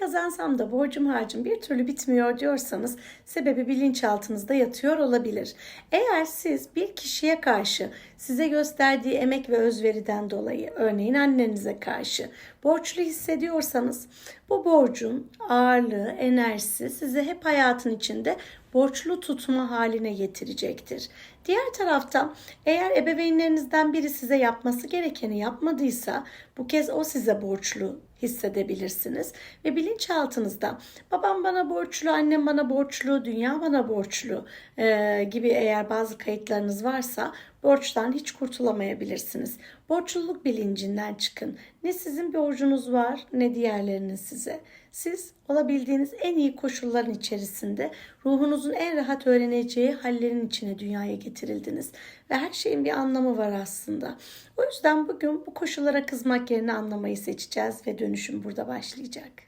kazansam da borcum harcım bir türlü bitmiyor diyorsanız sebebi bilinçaltınızda yatıyor olabilir. Eğer siz bir kişiye karşı size gösterdiği emek ve özveriden dolayı örneğin annenize karşı borçlu hissediyorsanız bu borcun ağırlığı, enerjisi sizi hep hayatın içinde borçlu tutma haline getirecektir. Diğer tarafta eğer ebeveynlerinizden biri size yapması gerekeni yapmadıysa bu kez o size borçlu hissedebilirsiniz ve bilinçaltınızda babam bana borçlu, annem bana borçlu, dünya bana borçlu e, gibi eğer bazı kayıtlarınız varsa borçtan hiç kurtulamayabilirsiniz. Borçluluk bilincinden çıkın. Ne sizin borcunuz var ne diğerlerinin size. Siz olabildiğiniz en iyi koşulların içerisinde ruhunuzun en rahat öğreneceği hallerin içine dünyaya getirildiniz. Ve her şeyin bir anlamı var aslında. O yüzden bugün bu koşullara kızmak yerine anlamayı seçeceğiz ve dönüşüm burada başlayacak.